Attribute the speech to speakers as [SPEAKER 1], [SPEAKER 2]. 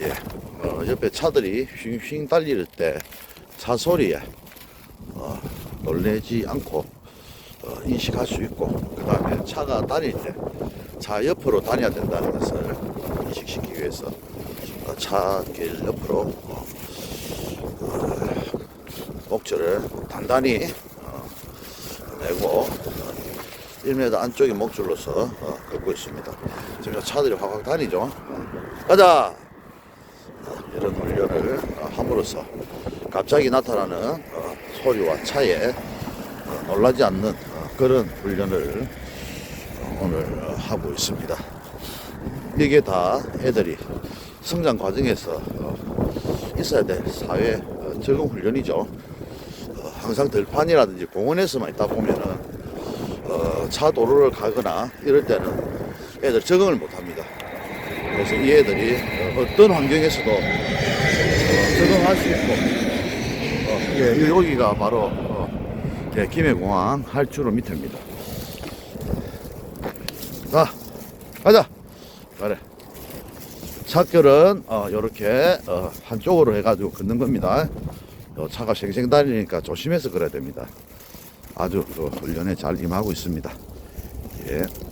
[SPEAKER 1] 예, 어, 옆에 차들이 휘잉 달릴 때 차 소리에 어, 놀래지 않고 어, 인식할 수 있고 그 다음에 차가 다닐 때 차 옆으로 다녀야 된다는 것을 인식시키기 위해서 어, 차길 옆으로 어, 어, 목줄을 단단히 어, 내고 어, 1m 안쪽에 목줄로서 어, 긋고 있습니다. 지금 차들이 확확 다니죠. 어, 가자! 이런 훈련을 어, 함으로써 갑자기 나타나는 어, 소리와 차에 어, 놀라지 않는 어, 그런 훈련을 어, 오늘 어, 하고 있습니다. 이게 다 애들이 성장 과정에서 어, 있어야 될 사회 어, 적응 훈련이죠. 어, 항상 들판이라든지 공원에서만 있다 보면은 어, 차 도로를 가거나 이럴 때는 애들 적응을 못 합니다. 그래서 이 애들이 어, 어떤 환경에서도 어, 적응할 수 있고 어, 예, 여기가 바로 어, 예, 김해공항 할주로 밑입니다. 자, 가자. 그래. 차결은 어, 이렇게 어, 한쪽으로 해가지고 긋는 겁니다. 어, 차가 생생 달리니까 조심해서 그래야 됩니다. 아주 그 훈련에 잘 임하고 있습니다. 예.